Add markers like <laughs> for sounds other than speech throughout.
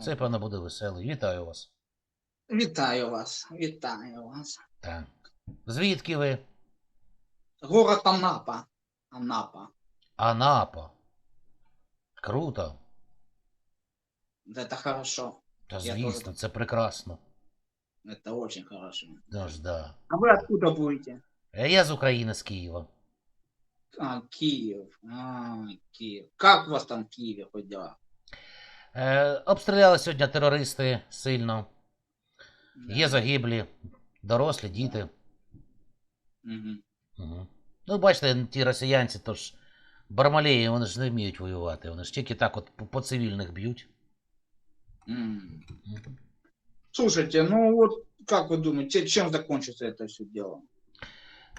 це, певно, буде веселий. Вітаю вас. Вітаю вас, вітаю вас. Так. Звідки ви? Город Анапа. Анапа. Анапа. Круто. Это хорошо. Та Я звісно, тоже. це прекрасно. Это очень хорошо. Ну ж да. А вы откуда будете? Е, Я з України, з Києва. А, Киев. А, Киев. Как у вас там в Киеве хоть дела? Е, обстріляли сьогодні терористи сильно. Да. Є загиблі, дорослі, діти. Мгм. Угу. Ну, бачите, ті росіянці, то ж бармалеї, вони ж не вміють воювати. Вони ж тільки так от по, по цивільних б'ють. М. Мгм. Слушайте, ну вот как вы думаете, чем закончится это все дело?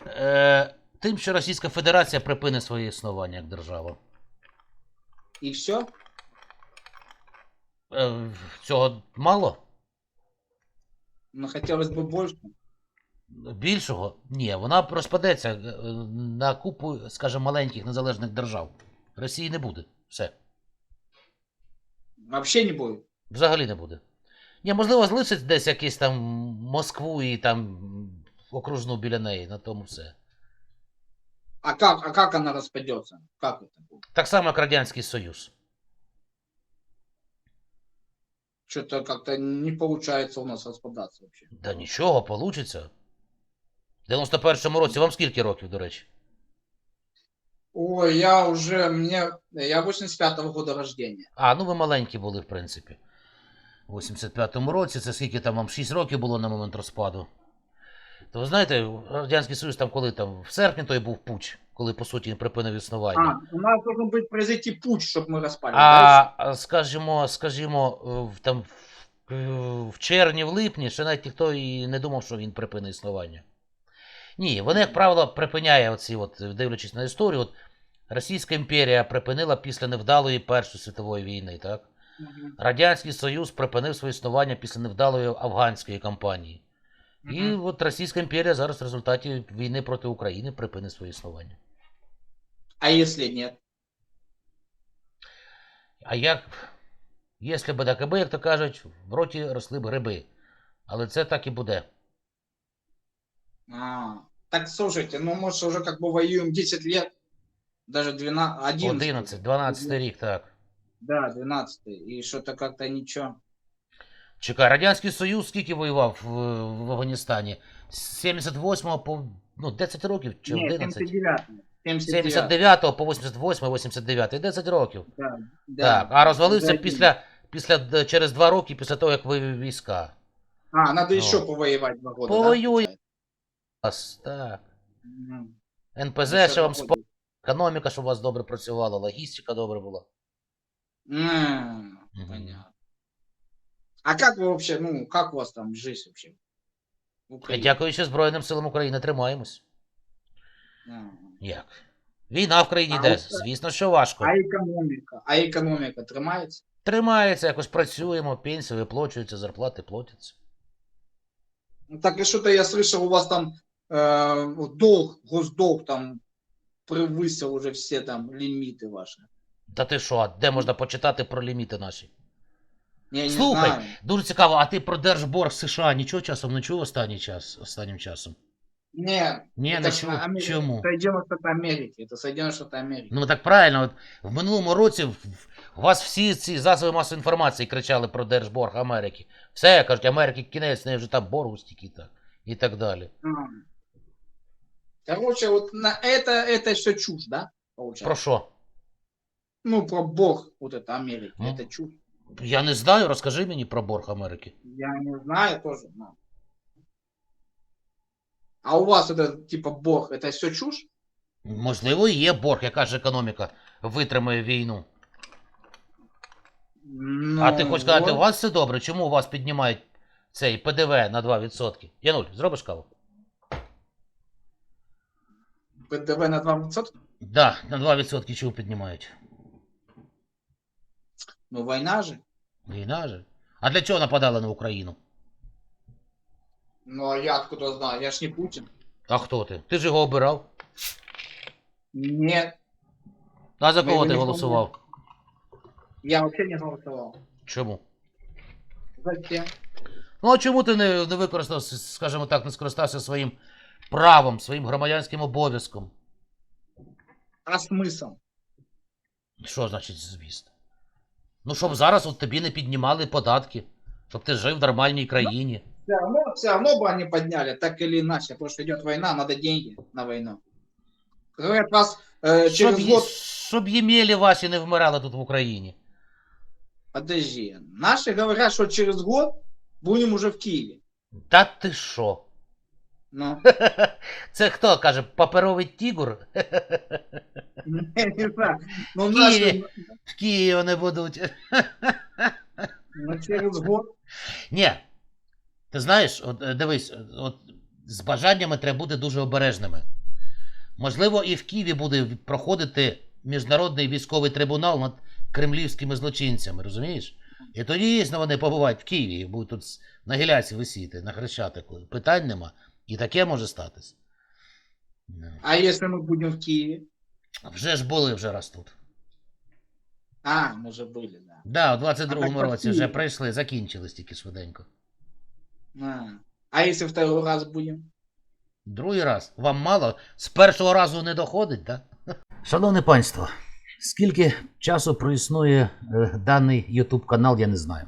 Е, тим, що Російська Федерація припинить своє існування як держава. И все? Е, цього мало? Ну хотелось бы больше. Більшого? Ні, вона розпадеться е, на купу, скажімо, маленьких незалежних держав. Росії не буде. Все. Вообще не будет. Взагалі не буде. Ні, можливо, залишить десь якийсь там Москву і там окружну біля неї, на тому все. А как, а как она распадется? Как это будет? Так само, як Радянський Союз. Что-то как-то не получается у нас распадаться вообще. Да нічого, получиться. В 91-му році вам скільки років, до речі? Ой, я уже, мне, я 85-го года рождения. А, ну ви маленькі були, в принципі. У 85-му році, це скільки там вам 6 років було на момент розпаду. То ви знаєте, Радянський Союз там коли там в серпні той був путч, коли по суті він припинив існування. А, у нас должен быть произойти путь, чтобы мы распали. А, а, скажімо, скажімо, е, в- там в- е, в червні, в липні ще навіть ніхто і не думав, що він припинить існування. Ні, вони, як правило, припиняє оці, от, дивлячись на історію, от, Російська імперія припинила після невдалої Першої світової війни, так? Мгм. Радянський Союз припинив своє існування після невдалої афганської кампанії. І Мгм. от Російська імперія зараз в результаті війни проти України припинить своє існування. А если нет? А як, якщо б так аби, як то кажуть, в роті росли б гриби. Але це так і буде. А, так слушайте, ну мы же уже как бы воюем 10 лет, даже 12, 11. 11, 12 рік, так. Да, 12. И что-то как-то ничего. Чекай, Радянський Союз скільки воював в, в Афганістані? З 78 по ну, 10 років чи Нет, 11? 79. 79. 79 по 88, 89, 10 років. Да, да. Так, а розвалився після, після через 2 роки після того, як вивів війська. А, надо Ну. еще повоевать два года, Повоюй. да, Так. НПЗ, Еще ще вам спо... економіка, щоб у вас добре працювала, логістика добре була. Мгм. Понятно. А как вы вообще, ну, как у вас там жизнь вообще? В Украине? Дякуючи Збройним силам України, тримаємось. А. Як? Війна в країні А йде. от- Звісно, що важко. А экономика? А экономика тримається? Тримається, якось працюємо, пенсії виплачуються, зарплати платяться. Ну, Так и что-то я слышал, у вас там э, вот долг, госдолг там превысил уже все там лимиты ваши. Та ти що, а де можна почитати про ліміти наші? Я не Слухай, знаю. дуже цікаво, а ти про держборг США нічого часом не чув останній час, останнім часом? Не, Ні, это не ж чув. Амер- Чому? Соединенные Штаты Америки. Это Соединенные Штаты Америки. Ну так правильно, от в минулому році в- в- у вас всі ці засоби масової інформації кричали про держборг Америки. Все, кажуть, Америки кінець, не вже там боргу стільки так. І так далі. А. Короче, вот на это, это все чушь, да? Получается? Про що? Ну, про бог вот это Америки. Ну. Это чушь. Я не знаю, розкажи мені про борг Америки. Я не знаю тоже. но. А у вас это типа бог, это все чушь? Можливо, і є борг, яка ж економіка витримає війну. Ну, а ти хочеш сказати, вот. у вас все добре, чому у вас піднімають цей ПДВ на 2%? Януль, зробиш каву? ПДВ на 2%? Да, на 2% чого піднімають? Ну, война же. Війна же. А для чого нападали на Україну? Ну, а я откуда знаю? Я ж не Путин. А хто ти? Ти ж його обирав. Нет, А за кого його ти не голосував? я вообще не голосовал. Чому? Зачем? Ну а чому ти не, не використав, скажімо так, не скористався своїм правом, своїм громадянським обов'язком? А смысл? Що значить звісно? Ну, щоб зараз от тобі не піднімали податки, щоб ти жив в нормальній країні. Все равно, все равно бы они подняли, так или иначе, потому что идет война, надо деньги на войну. Говорят, вас э, Щоб, через є- год... щоб ємелі ваші не вмирали тут в Україні. Подожди. Наши говорят, что через год будем уже в Киеве. Та ти що? Ну, <laughs> Це хто каже, паперовий не знаю. <laughs> Ну, В наши, Киеве. В Києві не будуть. <laughs> ну, через год. Ні. Ти знаєш, от, е, дивись, от, з бажаннями треба бути дуже обережними. Можливо, і в Києві буде проходити міжнародний військовий трибунал над кремлівськими злочинцями, розумієш? І тоді дійсно вони побувають в Києві і будуть тут с- на гіляці висіти, на хрещатику. Питань нема. І таке може статись. Ну, А если мы будем в Киеве? Вже ж були вже раз тут. А, мы же были, да. Да, у 22-му А так році в вже Києві. прийшли, закінчились тільки швиденько. А, а если второй раз будем? Другий раз. Вам мало? З першого разу не доходить, так? Шановне панство, скільки часу проіснує е, даний YouTube канал, я не знаю.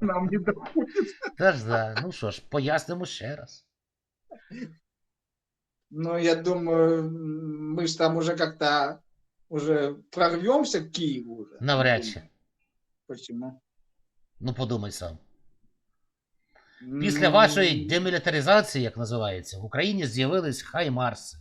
Нам не доходит. Та ж да, ну що ж, пояснимо ще раз. Ну, я думаю, м, мы же там уже как-то уже прорвемся к Киеву уже. Навряд чи. Почему? Ну подумай сам. Після Ну, вашої демілітаризації, як називається, в Україні з'явились Хаймарси,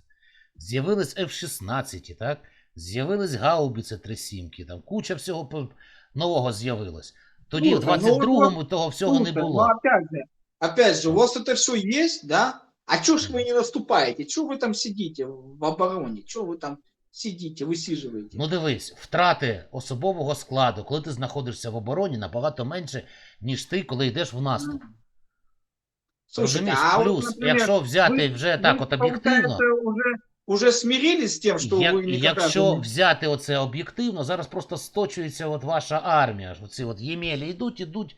з'явились F-16, так? З'явились гаубіці 37, там куча всього нового з'явилось. Тоді в Слухай, ну, 22-му того всього не Слушай, було. Ну, опять же, опять же, у вас это все есть, да? А чё ж вы не наступаете? Чё вы там сидите в обороне? Чё вы там сидите, высиживаете? Ну дивись, втрати особового складу, коли ти знаходишься в обороні, набагато менше, ніж ти, коли йдеш в наступ. Слушайте, Розумієш? а вот, Плюс, например, якщо взяти вы- вже так вы, от об'єктивно, получается, уже, уже смирились с тем, что як- вы никогда... якщо не- взяти оце об'єктивно, зараз просто сточується от ваша армія. Оці от ємелі йдуть, ідуть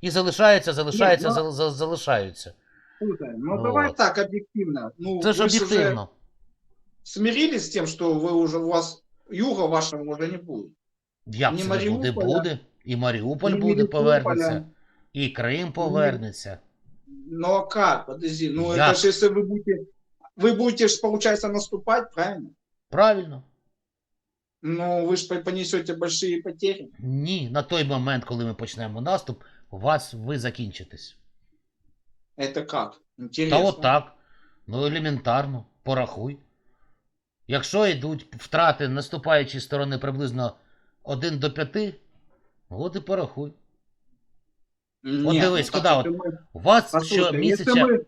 і залишаються, залишаються, ну- зал- зал- залишаються. Слушай, ну Вот. давай так, объективно. Ну, Це ж вы уже об'єктивно. смирились с тем, что вы уже, у вас юга вашего уже не будет. Як ні це не буде? Маріуполя, Буде. І Маріуполь Ни буде, Мелитополя. повернеться, і Крим повернеться. Ну а как? Подожди, ну Я- это же если вы будете, вы будете, ж, получается, наступать, правильно? Правильно? Ну, вы же понесете большие потери. Ні, на той момент, коли ми почнемо наступ, у вас ви закінчитесь. Это как? Та Интересно. от так. Ну, елементарно, порахуй. Якщо йдуть втрати наступаючої сторони приблизно 1 до 5, от і порахуй. Нет, От дивись, ну, куди так от. это мы- У вас Послушай, если щомісяця, мы-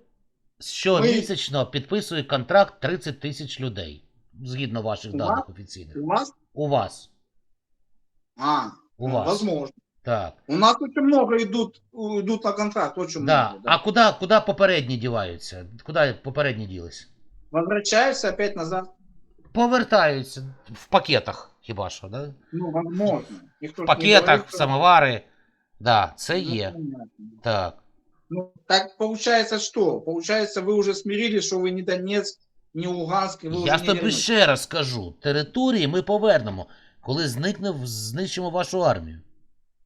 щомісячно підписує контракт 30 тисяч людей. Згідно ваших У даних вас? офіційних. У нас? У вас. А, У ну, вас. возможно. Так. У нас очень много идут, идут на контракт, очень Да. много. А куди, куда попередні діваються? Куди попередні ділись? Возвращаются опять назад. Повертаються в пакетах, хіба що, да? Ну, возможно. Никто В пакетах, говорит, в самовари. Да, це Ну, є. Так. Ну, так получается что? Получается, вы уже смирились, что вы не Донецк, не Луганск, и вы Я уже ж не тобі вернетесь. ще раз скажу: території ми повернемо, коли зникне, знищимо вашу армію.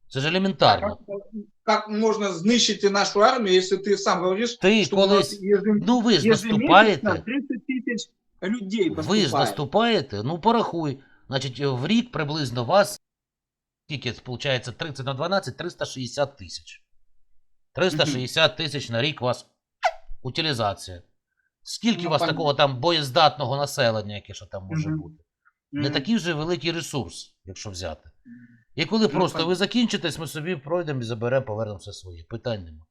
Це ж елементарно. Как, как можно знищити нашу армию, если ты сам говоришь, Ти что у нас колись. ежем- Ну ви ж ежемесячно наступаєте. 30 тысяч людей Ви ж поступает. наступаєте, ну порахуй. Значить, в рік приблизно вас, скільки це виходить, 30 на 12, 360 тисяч. 360 тисяч на рік у вас утилізація. Скільки Ну, у вас такого там боєздатного населення, яке що там може бути? Не такий вже великий ресурс, якщо взяти. І коли Ну, просто ви закінчитесь, ми собі пройдемо і заберемо, повернемо все своє. Питань нема.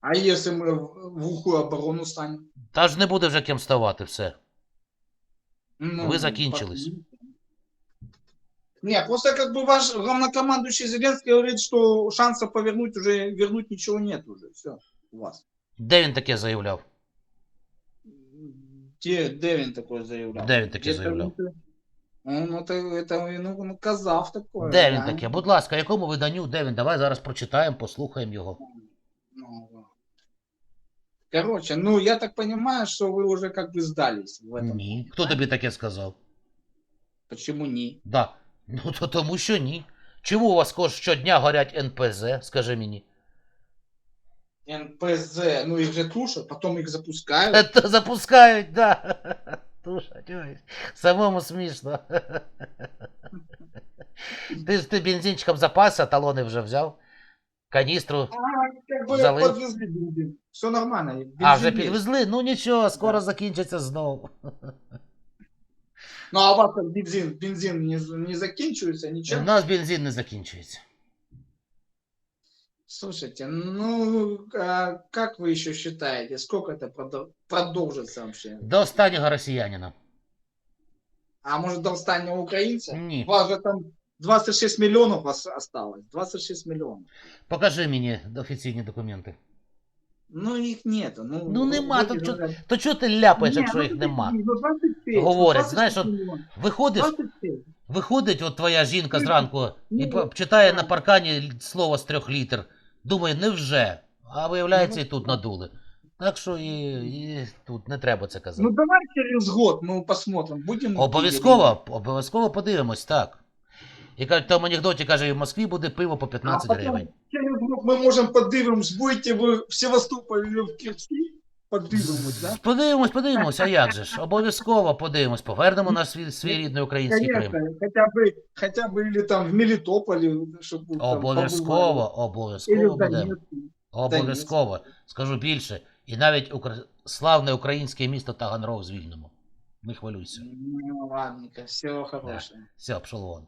А если мы в глухую оборону станем? Та ж не буде вже ким ставати все. Ну, Вы закончились. посмотрим. Не, просто как бы ваш главнокомандующий Зеленский говорит, что шансов повернуть уже, вернуть ничего нет уже. Все, у вас. Де він таке заявляв? Где Девин такой заявлял? Де він таке Где-то заявляв? это- Ну, это, это, ну, ну, казав такое. Де він да. таке? Будь ласка, якому виданню? Де він? Давай зараз прочитаємо, послухаємо його. Ну, да. Короче, ну, я так понимаю, что вы уже как бы сдались в этом. Ні. Хто тобі таке сказав? Почему не? Да. Ну то тому що ні. Чому у вас кож щодня горять НПЗ, скажи мені? НПЗ, ну, их же тушат, потом их запускают. Це запускають, да. Тушать, ой. Самому смішно. Ти ж ти бензинчиком запасся, талони вже взяв. Каністру. Залив. подвезли. Все нормально. А, вже есть. підвезли? Ну нічого, скоро закінчиться знову. Ну, а у вас там бензин, бензин не, не заканчивается, У ничего? нас бензин не закінчується. Слушайте, ну, а как вы еще считаете, сколько это продо- продолжится вообще? До останнього росіянина. А может, до восстания украинца? Ні. У вас же там 26 миллионов ос- осталось. 26 миллионов. Покажи мені офіційні документи. Ну, их нету. Ну, Ну, нема, то чо- говорят, То чого ти ляпаєш, «Не, якщо ну, їх нема? ну, 25, Говорять, ну, знаєш, 26 от миллионов. Виходиш, 25. виходить от твоя жінка Ну, зранку і ну, по- читає так. на паркані слово з трьох літер. Думає, невже? А виявляється, Ну, і тут так. надули. Так що і, і тут не треба це казати. Ну, давай через год мы посмотрим. Будем Обов'язково, обов'язково подивимось, так. І кажуть, в тому анекдоті каже, і в Москві буде пиво по 15 а потом гривень. Через год мы можем подивимось, будете вы в Севастополе или в Керчи? Подивимось, да? Подивимось, подивимось, а як же ж? Обов'язково подивимось, повернемо наш свій, свій рідний український Конечно, Крим. хотя бы, хотя бы или там в Мелитополе, чтобы там Обов'язково, побывали. Или обов'язково в будемо. Донецке. Обов'язково. Скажу більше. І навіть укр... славне українське місто Таганрог звільнимо. Не хвилюйся. Ну, ладненько, всего хорошего. Все, пішов вон.